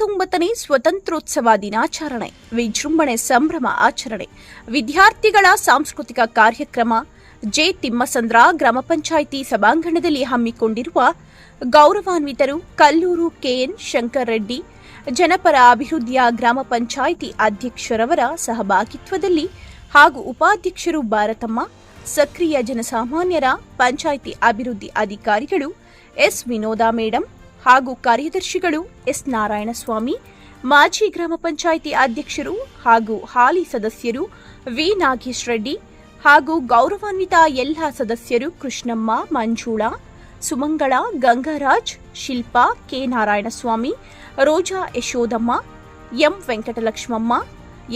ಎಪ್ಪತ್ತೊಂಬತ್ತನೇ ಸ್ವತಂತ್ರೋತ್ಸವ ದಿನಾಚರಣೆ, ವಿಜೃಂಭಣೆ ಸಂಭ್ರಮ ಆಚರಣೆ, ವಿದ್ಯಾರ್ಥಿಗಳ ಸಾಂಸ್ಕೃತಿಕ ಕಾರ್ಯಕ್ರಮ, ಜೆ ತಿಮ್ಮಸಂದ್ರ ಗ್ರಾಮ ಪಂಚಾಯಿತಿ ಸಭಾಂಗಣದಲ್ಲಿ ಹಮ್ಮಿಕೊಂಡಿರುವ ಗೌರವಾನ್ವಿತರು ಕಲ್ಲೂರು ಕೆಎನ್ ಶಂಕರ್ ರೆಡ್ಡಿ ಜನಪರ ಅಭಿವೃದ್ಧಿಯ ಗ್ರಾಮ ಪಂಚಾಯಿತಿ ಅಧ್ಯಕ್ಷರವರ ಸಹಭಾಗಿತ್ವದಲ್ಲಿ ಹಾಗೂ ಉಪಾಧ್ಯಕ್ಷರು ಭಾರತಮ್ಮ, ಸಕ್ರಿಯ ಜನಸಾಮಾನ್ಯರ, ಪಂಚಾಯಿತಿ ಅಭಿವೃದ್ಧಿ ಅಧಿಕಾರಿಗಳು ಎಸ್ ವಿನೋದ ಮೇಡಂ ಹಾಗೂ ಕಾರ್ಯದರ್ಶಿಗಳು ಎಸ್ ನಾರಾಯಣಸ್ವಾಮಿ, ಮಾಜಿ ಗ್ರಾಮ ಪಂಚಾಯಿತಿ ಅಧ್ಯಕ್ಷರು ಹಾಗೂ ಹಾಲಿ ಸದಸ್ಯರು ವಿ ನಾಗೇಶ್ ರೆಡ್ಡಿ ಹಾಗೂ ಗೌರವಾನ್ವಿತ ಎಲ್ಲ ಸದಸ್ಯರು Krishnamma, Manjula, Sumangala, Gangaraj, Shilpa, K Narayanaswamy, Roja Yashodamma, M Venkatalakshmamma,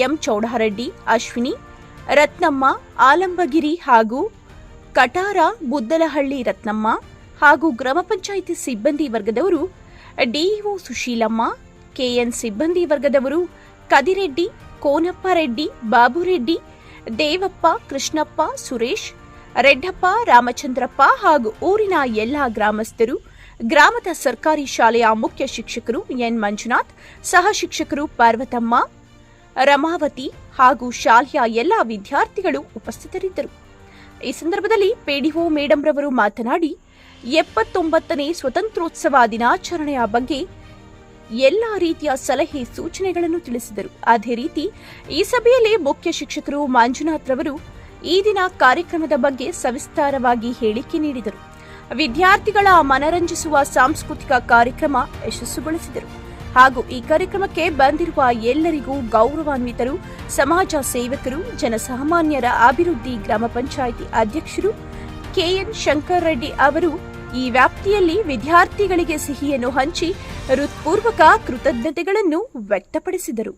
M Chowdareddy, Ashwini, Ratnamma, Alambagiri ಹಾಗೂ ಕಟಾರ, ಬುದ್ದಲಹಳ್ಳಿ ರತ್ನಮ್ಮ ಹಾಗೂ ಗ್ರಾಮ ಪಂಚಾಯಿತಿ ಸಿಬ್ಬಂದಿ ವರ್ಗದವರು ಡಿಇಒ ಸುಶೀಲಮ್ಮ, ಕೆಎನ್ ಸಿಬ್ಬಂದಿ ವರ್ಗದವರು ಕದಿರೆಡ್ಡಿ, ಕೋನಪ್ಪ ರೆಡ್ಡಿ, ಬಾಬುರೆಡ್ಡಿ, ದೇವಪ್ಪ, ಕೃಷ್ಣಪ್ಪ, ಸುರೇಶ್, ರೆಡ್ಡಪ್ಪ, ರಾಮಚಂದ್ರಪ್ಪ ಹಾಗೂ ಊರಿನ ಎಲ್ಲ ಗ್ರಾಮಸ್ಥರು, ಗ್ರಾಮದ ಸರ್ಕಾರಿ ಶಾಲೆಯ ಮುಖ್ಯ ಶಿಕ್ಷಕರು ಎನ್ ಮಂಜುನಾಥ್, ಸಹ ಶಿಕ್ಷಕರು ಪಾರ್ವತಮ್ಮ, ರಮಾವತಿ ಹಾಗೂ ಶಾಲೆಯ ಎಲ್ಲ ವಿದ್ಯಾರ್ಥಿಗಳು ಉಪಸ್ಥಿತರಿದ್ದರು. ಈ ಸಂದರ್ಭದಲ್ಲಿ ಪಿಡಿಒ ಮೇಡಂರವರು ಮಾತನಾಡಿ ಎಪ್ಪತ್ತೊಂಬತ್ತನೇ ಸ್ವತಂತ್ರೋತ್ಸವ ದಿನಾಚರಣೆಯ ಬಗ್ಗೆ ಎಲ್ಲ ರೀತಿಯ ಸಲಹೆ ಸೂಚನೆಗಳನ್ನು ತಿಳಿಸಿದರು. ಅದೇ ರೀತಿ, ಈ ಸಭೆಯಲ್ಲಿ ಮುಖ್ಯ ಶಿಕ್ಷಕರು ಮಂಜುನಾಥ್ ರವರು ಈ ದಿನ ಕಾರ್ಯಕ್ರಮದ ಬಗ್ಗೆ ಸವಿಸ್ತಾರವಾಗಿ ಹೇಳಿಕೆ ನೀಡಿದರು. ವಿದ್ಯಾರ್ಥಿಗಳ ಮನರಂಜಿಸುವ ಸಾಂಸ್ಕೃತಿಕ ಕಾರ್ಯಕ್ರಮ ಯಶಸ್ಸುಗೊಳಿಸಿದರು. ಹಾಗೂ ಈ ಕಾರ್ಯಕ್ರಮಕ್ಕೆ ಬಂದಿರುವ ಎಲ್ಲರಿಗೂ ಗೌರವಾನ್ವಿತರು, ಸಮಾಜ ಸೇವಕರು, ಜನಸಾಮಾನ್ಯರ ಅಭಿವೃದ್ಧಿ ಗ್ರಾಮ ಪಂಚಾಯಿತಿ ಅಧ್ಯಕ್ಷರು ಕೆಎನ್ ಶಂಕರ್ ರೆಡ್ಡಿ ಅವರು ಈ ವ್ಯಾಪ್ತಿಯಲ್ಲಿ ವಿದ್ಯಾರ್ಥಿಗಳಿಗೆ ಸಿಹಿಯನ್ನು ಹಂಚಿ ಹೃತ್ಪೂರ್ವಕ ಕೃತಜ್ಞತೆಗಳನ್ನು ವ್ಯಕ್ತಪಡಿಸಿದರು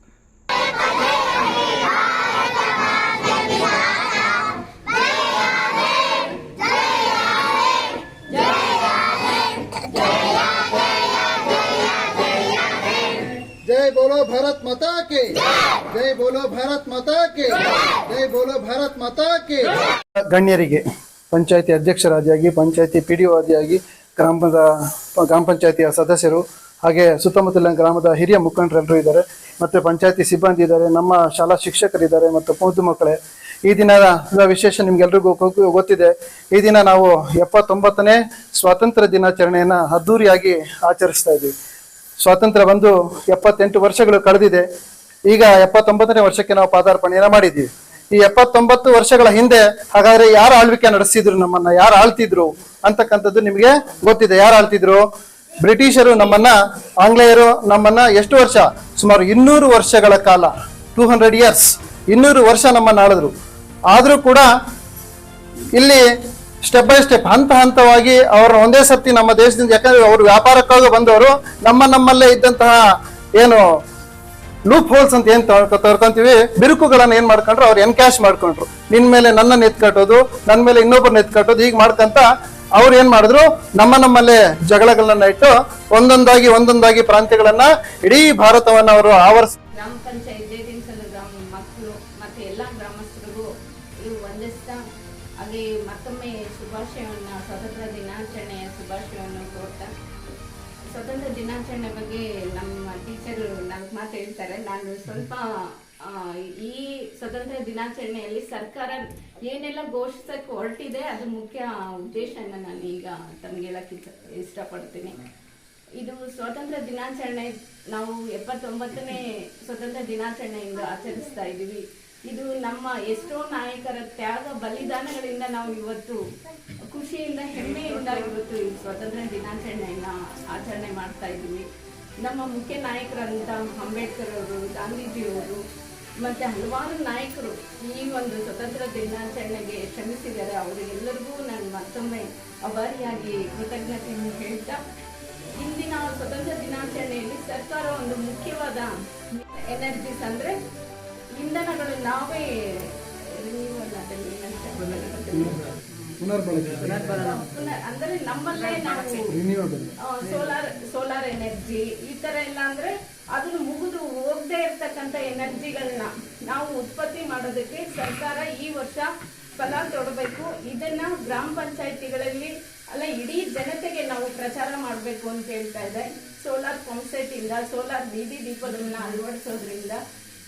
जय बोलो भारत माता के जय बोलो भारत माता के जय बोलो भारत माता के ಗಣ್ಯರಿಗೆ ಪಂಚಾಯತಿ ಅಧ್ಯಕ್ಷರಾದಿಯಾಗಿ, ಪಂಚಾಯತಿ ಪಿ ಡಿ ಆದಿಯಾಗಿ ಗ್ರಾಮದ, ಗ್ರಾಮ ಪಂಚಾಯಿತಿಯ ಸದಸ್ಯರು ಹಾಗೆ ಸುತ್ತಮುತ್ತಲಿನ ಗ್ರಾಮದ ಹಿರಿಯ ಮುಖಂಡರೆಲ್ಲರೂ ಇದ್ದಾರೆ. ಮತ್ತು ಪಂಚಾಯತಿ ಸಿಬ್ಬಂದಿ ಇದ್ದಾರೆ, ನಮ್ಮ ಶಾಲಾ ಶಿಕ್ಷಕರಿದ್ದಾರೆ ಮತ್ತು ಮುದ್ದು ಮಕ್ಕಳೇ. ಈ ದಿನದ ವಿಶೇಷ ನಿಮ್ಗೆಲ್ರಿಗೂ ಗೊತ್ತಿದೆ. ಈ ದಿನ ನಾವು ಎಪ್ಪತ್ತೊಂಬತ್ತನೇ ಸ್ವಾತಂತ್ರ್ಯ ದಿನಾಚರಣೆಯನ್ನು ಅದ್ದೂರಿಯಾಗಿ ಆಚರಿಸ್ತಾ ಇದ್ದೀವಿ. ಸ್ವಾತಂತ್ರ್ಯ ಬಂದು ಎಪ್ಪತ್ತೆಂಟು ವರ್ಷಗಳು ಕಳೆದಿದೆ. ಈಗ ಎಪ್ಪತ್ತೊಂಬತ್ತನೇ ವರ್ಷಕ್ಕೆ ನಾವು ಪಾದಾರ್ಪಣೆಯನ್ನು ಮಾಡಿದ್ದೀವಿ. ಈ ಎಪ್ಪತ್ತೊಂಬತ್ತು ವರ್ಷಗಳ ಹಿಂದೆ ಹಾಗಾದ್ರೆ ಯಾರು ಆಳ್ವಿಕೆ ನಡೆಸಿದ್ರು ನಮ್ಮನ್ನ? ಯಾರು ಆಳ್ತಿದ್ರು? ಅಂತಕ್ಕಂಥದ್ದು ನಿಮಗೆ ಗೊತ್ತಿದೆ. ಯಾರು ಆಳ್ತಿದ್ರು? ಬ್ರಿಟಿಷರು ನಮ್ಮನ್ನ, ಆಂಗ್ಲೇಯರು ನಮ್ಮನ್ನ ಎಷ್ಟು ವರ್ಷ? ಸುಮಾರು ಇನ್ನೂರು ವರ್ಷಗಳ ಕಾಲ ಟೂ ಹಂಡ್ರೆಡ್ ಇಯರ್ಸ್ ಇನ್ನೂರು ವರ್ಷ ನಮ್ಮನ್ನ ಆಳಿದ್ರು. ಆದರೂ ಕೂಡ ಇಲ್ಲಿ ಸ್ಟೆಪ್ ಬೈ ಸ್ಟೆಪ್ ಹಂತ ಹಂತವಾಗಿ ಅವರ ಒಂದೇ ಸರ್ತಿ ನಮ್ಮ ದೇಶದಿಂದ, ಯಾಕಂದ್ರೆ ಅವರು ವ್ಯಾಪಾರಕ್ಕಾಗಿ ಬಂದವರು, ನಮ್ಮ ನಮ್ಮಲ್ಲೇ ಇದ್ದಂತಹ ಏನು ಲೂಪ್ ಹೋಲ್ಸ್ ಅಂತ ಏನ್ ತರ್ಕೊಂತೀವಿ? ಬಿರುಕುಗಳನ್ನ ಏನ್ ಮಾಡ್ಕೊಂಡ್ರು? ಅವ್ರು ಎನ್ಕ್ಯಾಶ್ ಮಾಡ್ಕೊಂಡ್ರು. ನಿನ್ ಮೇಲೆ ನನ್ನ ಎತ್ಕಟ್ಟೋದು ನನ್ನ ಮೇಲೆ ಇನ್ನೊಬ್ಬರನ್ನ ಎತ್ಕಟ್ಟೋದು ಹೀಗೆ ಮಾಡ್ಕಂತ ಅವ್ರು ಏನ್ ಮಾಡಿದ್ರು? ನಮ್ಮ ನಮ್ಮಲ್ಲೇ ಜಗಳಗಳನ್ನ ಇಟ್ಟು ಒಂದೊಂದಾಗಿ ಒಂದೊಂದಾಗಿ ಪ್ರಾಂತ್ಯಗಳನ್ನ ಇಡೀ ಭಾರತವನ್ನ ಅವರು ಆವರಿಸ ಗ್ರಾಮ ಮತ್ತೊಮ್ಮೆ ಶುಭಾಶಯವನ್ನ, ಸ್ವತಂತ್ರ ದಿನಾಚರಣೆಯ ಶುಭಾಶಯವನ್ನು ಕೋರ್ತಾ ಸ್ವತಂತ್ರ ದಿನಾಚರಣೆ ಬಗ್ಗೆ ನಮ್ಮ ಟೀಚರ್ ನಾಲ್ಕು ಮಾತು ಹೇಳ್ತಾರೆ. ನಾನು ಸ್ವಲ್ಪ ಈ ಸ್ವತಂತ್ರ ದಿನಾಚರಣೆಯಲ್ಲಿ ಸರ್ಕಾರ ಏನೆಲ್ಲ ಘೋಷಿಸಕ್ಕೆ ಹೊರಟಿದೆ, ಅದು ಮುಖ್ಯ ಉದ್ದೇಶನ ನಾನು ಈಗ ತಮ್ಗೆ ಇಷ್ಟಪಡ್ತೀನಿ. ಇದು ಸ್ವಾತಂತ್ರ್ಯ ದಿನಾಚರಣೆ, ನಾವು ಎಪ್ಪತ್ತೊಂಬತ್ತನೇ ಸ್ವತಂತ್ರ ದಿನಾಚರಣೆಯಿಂದ ಆಚರಿಸ್ತಾ ಇದ್ದೀವಿ. ಇದು ನಮ್ಮ ಎಷ್ಟೋ ನಾಯಕರ ತ್ಯಾಗ ಬಲಿದಾನಗಳಿಂದ ನಾವು ಇವತ್ತು ಖುಷಿಯಿಂದ ಹೆಮ್ಮೆಯಿಂದ ಇವತ್ತು ಸ್ವಾತಂತ್ರ್ಯ ದಿನಾಚರಣೆಯನ್ನ ಆಚರಣೆ ಮಾಡ್ತಾ ಇದ್ದೀವಿ. ನಮ್ಮ ಮುಖ್ಯ ನಾಯಕರಂತ ಅಂಬೇಡ್ಕರ್ ಅವರು ಗಾಂಧೀಜಿಯವರು ಮತ್ತೆ ಹಲವಾರು ನಾಯಕರು ಈ ಒಂದು ಸ್ವತಂತ್ರ ದಿನಾಚರಣೆಗೆ ಶ್ರಮಿಸಿದ್ದಾರೆ. ಅವರಿಗೆಲ್ಲರಿಗೂ ನಾನು ಮತ್ತೊಮ್ಮೆ ಅಭಾರಿಯಾಗಿ ಕೃತಜ್ಞತೆಯನ್ನು ಹೇಳ್ತಾ, ಇಂದಿನ ಸ್ವತಂತ್ರ ದಿನಾಚರಣೆಯಲ್ಲಿ ಸರ್ಕಾರ ಒಂದು ಮುಖ್ಯವಾದ ಎನರ್ಜಿಸ್ ಅಂದ್ರೆ ಇಂಧನಗಳು ನಾವೇ ಅಂದ್ರೆ ನಮ್ಮಲ್ಲೇ ನಾವು ಸೋಲಾರ್ ಸೋಲಾರ್ ಎನರ್ಜಿ ಈ ತರ ಎಲ್ಲ ಅಂದ್ರೆ ಅದನ್ನು ಮುಗಿದು ಹೋಗದೆ ಇರ್ತಕ್ಕಂಥ ಎನರ್ಜಿಗಳನ್ನ ನಾವು ಉತ್ಪತ್ತಿ ಮಾಡೋದಕ್ಕೆ ಸರ್ಕಾರ ಈ ವರ್ಷ ಫಲ ತೊಡಬೇಕು. ಇದನ್ನ ಗ್ರಾಮ ಪಂಚಾಯತಿಗಳಲ್ಲಿ ಅಲ್ಲ ಇಡೀ ಜನತೆಗೆ ನಾವು ಪ್ರಚಾರ ಮಾಡಬೇಕು ಅಂತ ಹೇಳ್ತಾ ಇದೆ. ಸೋಲಾರ್ ಪಂಪ್ ಸೆಟ್ ಇಂದ ಸೋಲಾರ್ ಬೀದಿ ದೀಪಗಳನ್ನ ಅಳವಡಿಸೋದ್ರಿಂದ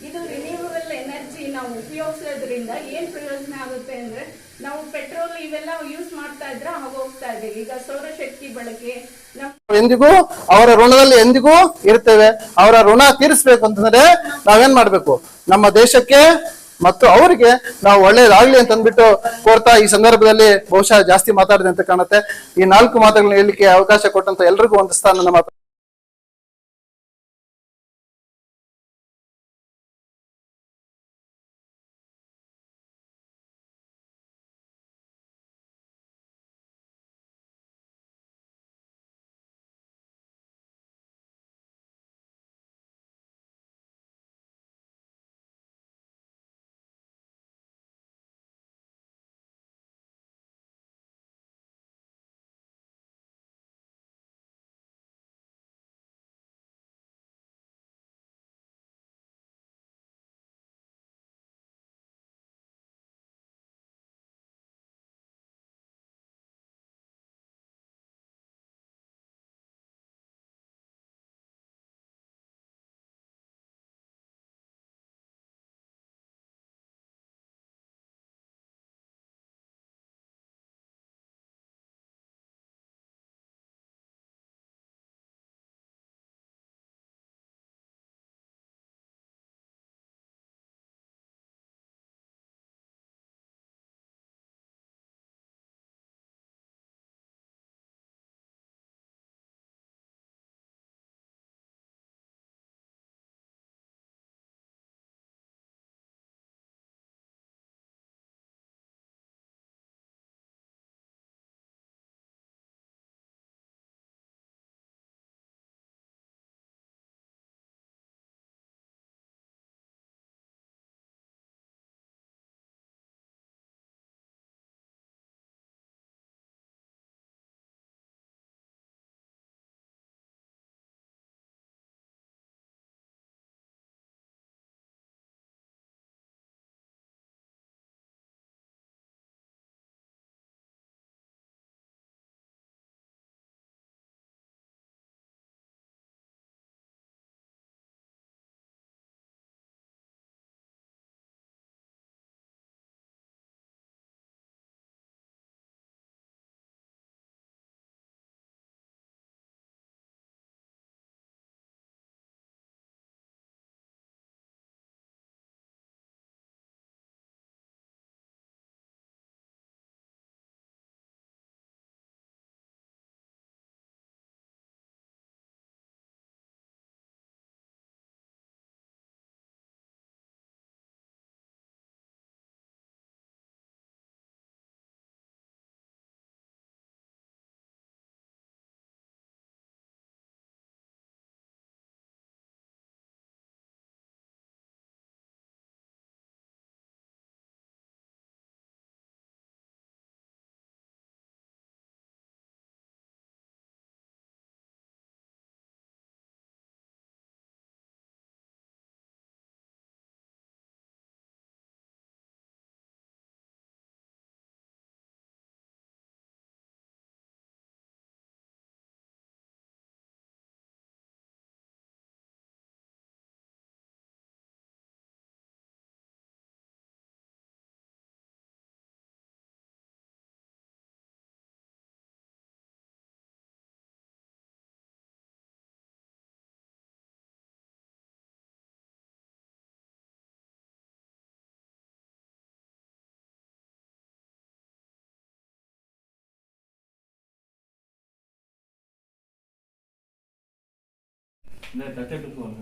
ಇದು ರಿನ್ಯೂವಬಲ್ ಎನರ್ಜಿ ನಾವು ಉಪಯೋಗಿಸೋದ್ರಿಂದ ಏನ್ ಪ್ರಯೋಜನ ಆಗುತ್ತೆ ಅಂದ್ರೆ ನಾವು ಪೆಟ್ರೋಲ್ ಇವೆಲ್ಲ ಯೂಸ್ ಮಾಡ್ತಾ ಇದ್ರೆ ಹೋಗ್ತಾ ಇದೆ. ಈಗ ಸೌರಶಕ್ತಿ ಬಳಕೆ ನಮ್ಮ ಎಂದಿಗೂ ಅವರ ಋಣದಲ್ಲಿ ಎಂದಿಗೂ ಇರ್ತೇವೆ. ಅವರ ಋಣ ತೀರಿಸಬೇಕು ಅಂತಂದ್ರೆ ನಾವೇನ್ ಮಾಡ್ಬೇಕು? ನಮ್ಮ ದೇಶಕ್ಕೆ ಮತ್ತು ಅವರಿಗೆ ನಾವು ಒಳ್ಳೇದಾಗ್ಲಿ ಅಂತ ಅಂದ್ಬಿಟ್ಟು ಕೋರ್ತಾ ಈ ಸಂದರ್ಭದಲ್ಲಿ ಬಹುಶಃ ಜಾಸ್ತಿ ಮಾತಾಡಿದೆ ಅಂತ ಕಾಣುತ್ತೆ. ಈ ನಾಲ್ಕು ಮಾತುಗಳನ್ನ ಹೇಳಲಿಕ್ಕೆ ಅವಕಾಶ ಕೊಟ್ಟಂತ ಎಲ್ರಿಗೂ ಒಂದು ಸ್ಥಾನ ಮಾತು ね、だどこうね。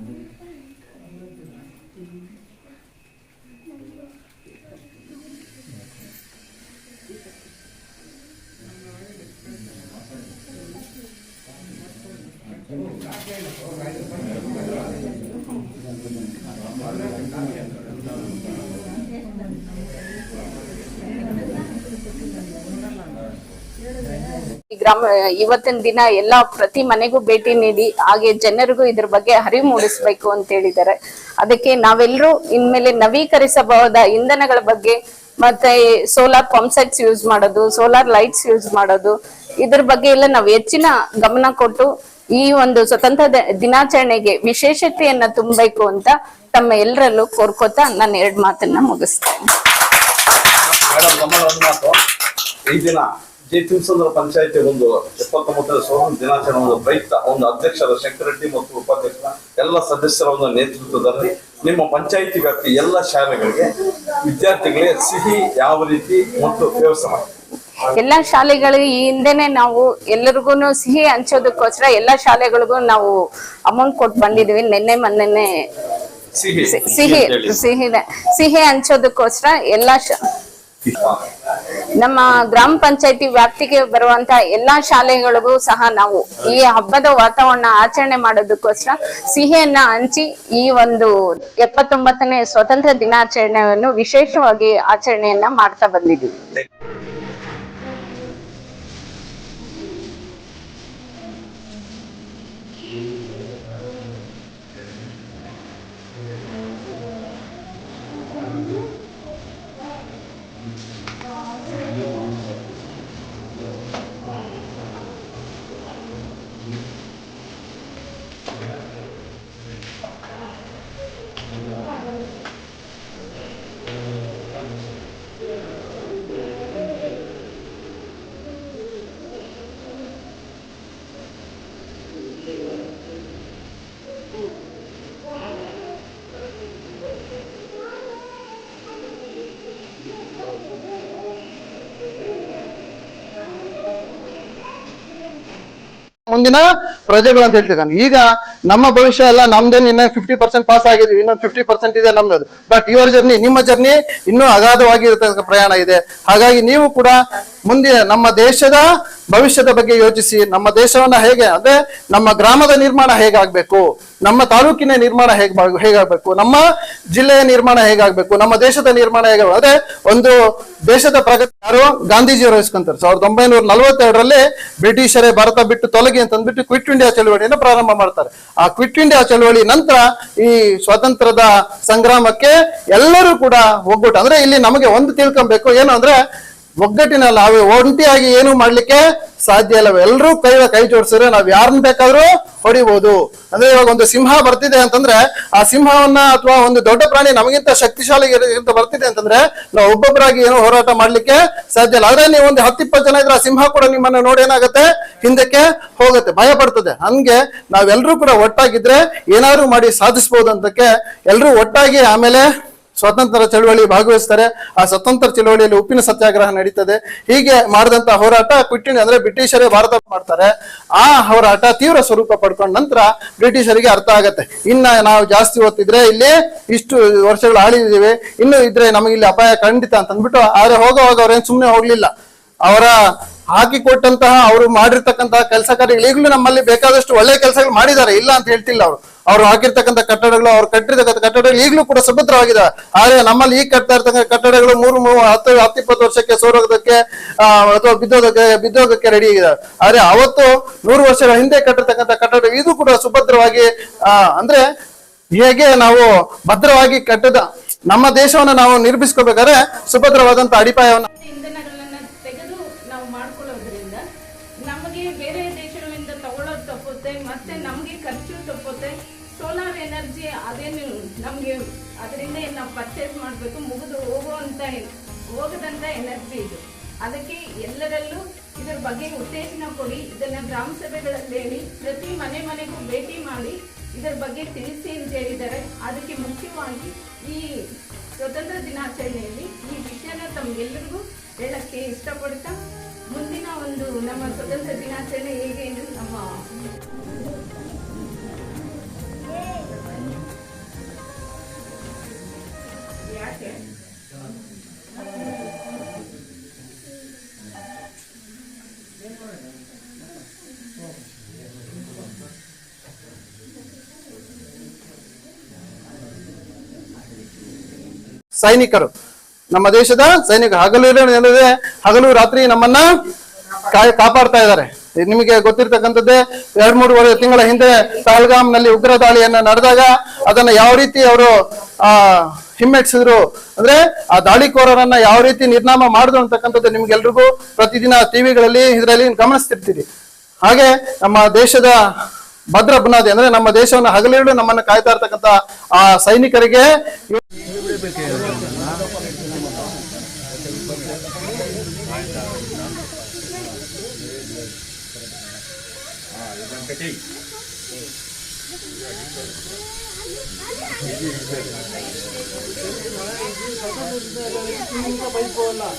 ಗ್ರಾಮ, ಇವತ್ತಿನ ದಿನ ಎಲ್ಲಾ ಪ್ರತಿ ಮನೆಗೂ ಭೇಟಿ ನೀಡಿ, ಹಾಗೆ ಜನರಿಗೂ ಇದ್ರ ಬಗ್ಗೆ ಅರಿವು ಮೂಡಿಸ್ಬೇಕು ಅಂತ ಹೇಳಿದ್ದಾರೆ. ಅದಕ್ಕೆ ನಾವೆಲ್ಲರೂ ಇನ್ಮೇಲೆ ನವೀಕರಿಸಬಹುದ ಇಂಧನಗಳ ಬಗ್ಗೆ, ಮತ್ತೆ ಸೋಲಾರ್ ಪಂಪ್ಸೆಟ್ಸ್ ಯೂಸ್ ಮಾಡೋದು, ಸೋಲಾರ್ ಲೈಟ್ಸ್ ಯೂಸ್ ಮಾಡೋದು, ಇದ್ರ ಬಗ್ಗೆ ಎಲ್ಲ ನಾವು ಹೆಚ್ಚಿನ ಗಮನ ಕೊಟ್ಟು, ಈ ಒಂದು ಸ್ವತಂತ್ರ ದಿನಾಚರಣೆಗೆ ವಿಶೇಷತೆಯನ್ನ ತುಂಬಬೇಕು ಅಂತ ತಮ್ಮ ಎಲ್ಲರಲ್ಲೂ ಕೋರ್ಕೋತಾ ನಾನು ಎರಡು ಮಾತನ್ನ ಮುಗಿಸ್ತೇನೆ. ಜೆ ತಿಮ್ಸಂದ್ರ ಪಂಚಾಯತಿ ಒಂದು ಎಪ್ಪತ್ತೊಂಬತ್ತರ ಸ್ವಾತಂತ್ರ್ಯ ದಿನಾಚರಣೆ ಒಂದು ಪ್ರಯುಕ್ತ ಒಂದು ಅಧ್ಯಕ್ಷರ ಶಂಕರ್ ರೆಡ್ಡಿ ಮತ್ತು ಉಪಾಧ್ಯಕ್ಷರ ಎಲ್ಲ ಸದಸ್ಯರ ಒಂದು ನೇತೃತ್ವದಲ್ಲಿ ನಿಮ್ಮ ಪಂಚಾಯಿತಿ ವ್ಯಾಪ್ತಿ ಎಲ್ಲ ಶಾಲೆಗಳಿಗೆ ವಿದ್ಯಾರ್ಥಿಗಳಿಗೆ ಸಿಹಿ ಯಾವ ರೀತಿ ಮತ್ತು ವ್ಯವಸ್ಥೆ ಮಾಡಿ? ಎಲ್ಲಾ ಶಾಲೆಗಳಿಗೆ ಈ ಹಿಂದೆನೆ ನಾವು ಎಲ್ಲರಿಗೂ ಸಿಹಿ ಹಂಚೋದಕ್ಕೋಸ್ಕರ ಎಲ್ಲಾ ಶಾಲೆಗಳಿಗೂ ನಾವು ಅಮೌಂಟ್ ಕೊಟ್ಟು ಬಂದಿದೀವಿ ನಿನ್ನೆ ಮೊನ್ನೆನೆ ಸಿಹಿ. ಸಿಹಿ ಸಿಹಿ ಸಿಹಿ ಹಂಚೋದಕ್ಕೋಸ್ಕರ ಎಲ್ಲಾ ಶಾ- ನಮ್ಮ ಗ್ರಾಮ ಪಂಚಾಯತಿ ವ್ಯಾಪ್ತಿಗೆ ಬರುವಂತ ಎಲ್ಲಾ ಶಾಲೆಗಳಿಗೂ ಸಹ ನಾವು ಈ ಹಬ್ಬದ ವಾತಾವರಣ ಆಚರಣೆ ಮಾಡೋದಕ್ಕೋಸ್ಕರ ಸಿಹಿಯನ್ನ ಹಂಚಿ ಈ ಒಂದು ಎಪ್ಪತ್ತೊಂಬತ್ತನೇ ಸ್ವತಂತ್ರ ದಿನಾಚರಣೆಯನ್ನು ವಿಶೇಷವಾಗಿ ಆಚರಣೆಯನ್ನ ಮಾಡ್ತಾ ಬಂದಿದ್ದೀವಿ. ಮುಂದಿನ ಪ್ರಜೆಗಳು ಅಂತ ಹೇಳ್ತಿದ್ದಾನೆ. ಈಗ ನಮ್ಮ ಭವಿಷ್ಯ ಎಲ್ಲ ನಮ್ದೇನು ಇನ್ನ ಫಿಫ್ಟಿ ಪರ್ಸೆಂಟ್ ಪಾಸ್ ಆಗಿದ್ವಿ ಇನ್ನೊಂದು ಫಿಫ್ಟಿ ಪರ್ಸೆಂಟ್ ಇದೆ ನಮ್ದು. ಬಟ್ ಯುವರ್ ಜರ್ನಿ ನಿಮ್ಮ ಜರ್ನಿ ಇನ್ನೂ ಅಗಾಧವಾಗಿರತಕ್ಕ ಪ್ರಯಾಣ ಇದೆ. ಹಾಗಾಗಿ ನೀವು ಕೂಡ ಮುಂದೆ ನಮ್ಮ ದೇಶದ ಭವಿಷ್ಯದ ಬಗ್ಗೆ ಯೋಚಿಸಿ, ನಮ್ಮ ದೇಶವನ್ನ ಹೇಗೆ, ಅಂದ್ರೆ ನಮ್ಮ ಗ್ರಾಮದ ನಿರ್ಮಾಣ ಹೇಗಾಗ್ಬೇಕು, ನಮ್ಮ ತಾಲೂಕಿನ ನಿರ್ಮಾಣ ಹೇಗ್ ಹೇಗಾಗ್ಬೇಕು, ನಮ್ಮ ಜಿಲ್ಲೆಯ ನಿರ್ಮಾಣ ಹೇಗಾಗ್ಬೇಕು, ನಮ್ಮ ದೇಶದ ನಿರ್ಮಾಣ ಹೇಗ ಅಂದ್ರೆ ಒಂದು ದೇಶದ ಪ್ರಗತಿ ಯಾರು? ಗಾಂಧೀಜಿಯವರು ವಹಿಸ್ಕೊಂತಾರೆ. ಸಾವಿರದ ಒಂಬೈನೂರ ನಲವತ್ತೆರಡರಲ್ಲಿ ಬ್ರಿಟಿಷರೇ ಭಾರತ ಬಿಟ್ಟು ತೊಲಗಿ ಅಂತ ಅಂದ್ಬಿಟ್ಟು ಕ್ವಿಟ್ ಇಂಡಿಯಾ ಚಳುವಳಿಯನ್ನು ಪ್ರಾರಂಭ ಮಾಡ್ತಾರೆ. ಆ ಕ್ವಿಟ್ ಇಂಡಿಯಾ ಚಳುವಳಿ ನಂತರ ಈ ಸ್ವಾತಂತ್ರ್ಯದ ಸಂಗ್ರಾಮಕ್ಕೆ ಎಲ್ಲರೂ ಕೂಡ ಹೋಗ್ಬಿಟ್ಟು ಅಂದ್ರೆ ಇಲ್ಲಿ ನಮಗೆ ಒಂದು ತಿಳ್ಕೊಬೇಕು, ಏನು ಅಂದ್ರೆ ಒಗ್ಗಟ್ಟಿನಲ್ಲಿ ನಾವೇ ಒಂಟಿಯಾಗಿ ಏನು ಮಾಡ್ಲಿಕ್ಕೆ ಸಾಧ್ಯ ಇಲ್ಲ. ಎಲ್ಲರೂ ಕೈ ಕೈ ಜೋಡಿಸಿದ್ರೆ ನಾವ್ ಯಾರನ್ನ ಬೇಕಾದ್ರೂ ಹೊಡಿಬಹುದು ಅಂದ್ರೆ ಇವಾಗ ಒಂದು ಸಿಂಹ ಬರ್ತಿದೆ ಅಂತಂದ್ರೆ, ಆ ಸಿಂಹವನ್ನ ಅಥವಾ ಒಂದು ದೊಡ್ಡ ಪ್ರಾಣಿ ನಮಗಿಂತ ಶಕ್ತಿಶಾಲಿ ಬರ್ತಿದೆ ಅಂತಂದ್ರೆ, ನಾವು ಒಬ್ಬೊಬ್ಬರಾಗಿ ಏನು ಹೋರಾಟ ಮಾಡ್ಲಿಕ್ಕೆ ಸಾಧ್ಯ ಇಲ್ಲ. ಆದ್ರೆ ನೀವು ಒಂದು ಹತ್ತಿಪ್ಪತ್ತು ಜನ ಇದ್ರೆ ಆ ಸಿಂಹ ಕೂಡ ನಿಮ್ಮನ್ನ ನೋಡಿ ಏನಾಗುತ್ತೆ? ಹಿಂದಕ್ಕೆ ಹೋಗುತ್ತೆ. ಭಯ ಪಡ್ತದೆ. ಹಂಗೆ ನಾವೆಲ್ಲರೂ ಕೂಡ ಒಟ್ಟಾಗಿದ್ರೆ ಏನಾದ್ರು ಮಾಡಿ ಸಾಧಿಸಬಹುದು ಅಂತಕ್ಕೆ ಎಲ್ಲರೂ ಒಟ್ಟಾಗಿ ಆಮೇಲೆ ಸ್ವಾತಂತ್ರ್ಯ ಚಳುವಳಿ ಭಾಗವಹಿಸ್ತಾರೆ. ಆ ಸ್ವತಂತ್ರ ಚಳುವಳಿಯಲ್ಲಿ ಉಪ್ಪಿನ ಸತ್ಯಾಗ್ರಹ ನಡೀತದೆ. ಹೀಗೆ ಮಾಡಿದಂತ ಹೋರಾಟ ಕ್ವಿಟ್ಟಿಂಗ್ ಅಂದ್ರೆ ಬ್ರಿಟಿಷರೇ ಭಾರತ ಮಾಡ್ತಾರೆ. ಆ ಹೋರಾಟ ತೀವ್ರ ಸ್ವರೂಪ ಪಡ್ಕೊಂಡ ನಂತರ ಬ್ರಿಟಿಷರಿಗೆ ಅರ್ಥ ಆಗತ್ತೆ. ಇನ್ನ ನಾವು ಜಾಸ್ತಿ ಓದ್ತಿದ್ರೆ ಇಲ್ಲಿ ಇಷ್ಟು ವರ್ಷಗಳು ಆಳಿದೀವಿ. ಇನ್ನು ಇದ್ರೆ ನಮಗೆ ಇಲ್ಲಿ ಅಪಾಯ ಖಂಡಿತ ಅಂತ ಅಂದ್ಬಿಟ್ಟು ಆದ್ರೆ ಹೋಗೋ ಅವ್ರೇನ್ ಸುಮ್ಮನೆ ಹೋಗ್ಲಿಲ್ಲ. ಅವರ ಹಾಕಿಕೊಟ್ಟಂತಹ ಅವರು ಮಾಡಿರ್ತಕ್ಕಂತಹ ಕೆಲಸ ಕಾರ್ಯಗಳು ಈಗಲೂ ನಮ್ಮಲ್ಲಿ ಬೇಕಾದಷ್ಟು ಒಳ್ಳೆ ಕೆಲಸಗಳು ಮಾಡಿದ್ದಾರೆ. ಇಲ್ಲ ಅಂತ ಹೇಳ್ತಿಲ್ಲ ಅವರು. ಅವ್ರು ಹಾಕಿರ್ತಕ್ಕಂಥ ಕಟ್ಟಡಗಳು, ಅವ್ರು ಕಟ್ಟಿರ್ತಕ್ಕಂಥ ಕಟ್ಟಡಗಳು ಈಗಲೂ ಕೂಡ ಸುಭದ್ರವಾಗಿದೆ. ಆದರೆ ನಮ್ಮಲ್ಲಿ ಈಗ ಕಟ್ತಾ ಇರ್ತಕ್ಕಂಥ ಕಟ್ಟಡಗಳು ಮೂರು ಮೂರು, ಹತ್ತು, ಹತ್ತಿಪ್ಪತ್ತು ವರ್ಷಕ್ಕೆ ಸೋರೋಗದಕ್ಕೆ ಅಥವಾ ಬಿದ್ದೋದಕ್ಕೆ ಬಿದ್ದೋದಕ್ಕೆ ರೆಡಿ ಆಗಿದೆ. ಆದರೆ ಅವತ್ತು ನೂರು ವರ್ಷಗಳ ಹಿಂದೆ ಕಟ್ಟಿರ್ತಕ್ಕಂಥ ಕಟ್ಟಡ ಇದು ಕೂಡ ಸುಭದ್ರವಾಗಿ ಅಂದ್ರೆ ಹೇಗೆ ನಾವು ಭದ್ರವಾಗಿ ಕಟ್ಟದ ನಮ್ಮ ದೇಶವನ್ನ ನಾವು ನಿರ್ಮಿಸ್ಕೋಬೇಕಾದ್ರೆ ಸುಭದ್ರವಾದಂತ ಅಡಿಪಾಯವನ್ನ ಮತ್ತೆ ನಮಗೆ ಖರ್ಚು ತಪ್ಪುತ್ತೆ. ಸೋಲಾರ್ ಎನರ್ಜಿ ಅದೇನು ನಮಗೆ ಅದರಿಂದ ನಾವು ಪರ್ಚೇಸ್ ಮಾಡಬೇಕು, ಮುಗಿದು ಹೋಗುವಂತ ಹೋಗದಂತ ಎನರ್ಜಿ ಇದು. ಅದಕ್ಕೆ ಎಲ್ಲರಲ್ಲೂ ಇದರ ಬಗ್ಗೆ ಉತ್ತೇಜನ ಕೊಡಿ, ಇದನ್ನ ಗ್ರಾಮ ಸಭೆಗಳಲ್ಲಿ ಹೇಳಿ, ಪ್ರತಿ ಮನೆ ಮನೆಗೂ ಭೇಟಿ ಮಾಡಿ, ಇದರ ಬಗ್ಗೆ ತಿಳಿಸಿ ಅಂತ ಹೇಳಿದ್ದಾರೆ. ಅದಕ್ಕೆ ಮುಖ್ಯವಾಗಿ ಈ ಸ್ವತಂತ್ರ ದಿನಾಚರಣೆಯಲ್ಲಿ ಈ ವಿಷಯನ ತಮಗೆಲ್ಲರಿಗೂ ಹೇಳಕ್ಕೆ ಇಷ್ಟಪಡ್ತಾ, ಮುಂದಿನ ಒಂದು ನಮ್ಮ ಸ್ವತಂತ್ರ ದಿನಾಚರಣೆ ಹೇಗೆ ಎಂದು ನಮ್ಮ ಸೈನಿಕರು. ನಮ್ಮ ದೇಶದ ಸೈನಿಕ ಹಗಲು ಏನಿದೆ ಹಗಲು ರಾತ್ರಿ ನಮ್ಮನ್ನ ಕಾಪಾಡ್ತಾ ಇದ್ದಾರೆ. ನಿಮಗೆ ಗೊತ್ತಿರ್ತಕ್ಕಂಥದ್ದೇ ಎರಡ್ ಮೂರುವರೆ ತಿಂಗಳ ಹಿಂದೆ ಪಹಲ್ಗಾಮ್ನಲ್ಲಿ ಉಗ್ರ ದಾಳಿಯನ್ನ ನಡೆದಾಗ ಅದನ್ನ ಯಾವ ರೀತಿ ಅವರು, ಆ ಹಿಮ್ಮೆಟ್ಟಿಸಿದ್ರು ಅಂದ್ರೆ ಆ ದಾಳಿಕೋರರನ್ನ ಯಾವ ರೀತಿ ನಿರ್ನಾಮ ಮಾಡಿದ್ರು ಅಂತಕ್ಕಂಥದ್ದು ನಿಮ್ಗೆಲ್ರಿಗೂ ಪ್ರತಿದಿನ ಟಿವಿಗಳಲ್ಲಿ ಇದರಲ್ಲಿ ಗಮನಿಸ್ತಿರ್ತೀರಿ. ಹಾಗೆ ನಮ್ಮ ದೇಶದ ಭದ್ರ ಬುನಾದಿ ಅಂದ್ರೆ ನಮ್ಮ ದೇಶವನ್ನು ಹಗಲಿರುಳು ನಮ್ಮನ್ನು ಕಾಯ್ತಾ ಇರ್ತಕ್ಕಂಥ ಆ ಸೈನಿಕರಿಗೆ சின்ன பைப் போடலாம்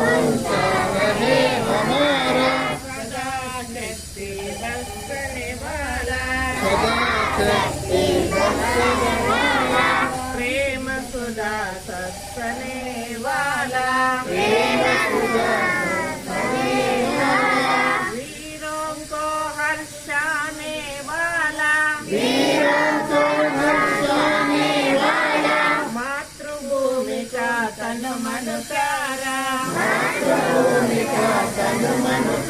प्रेम सुधा सत्सने वाला प्रेम सुधा वीरों को हर्षाने वाला वीरों को हर्षाने वाला मातृभूमि का तन मन प्यारा मातृभूमि का तन मन प्यारा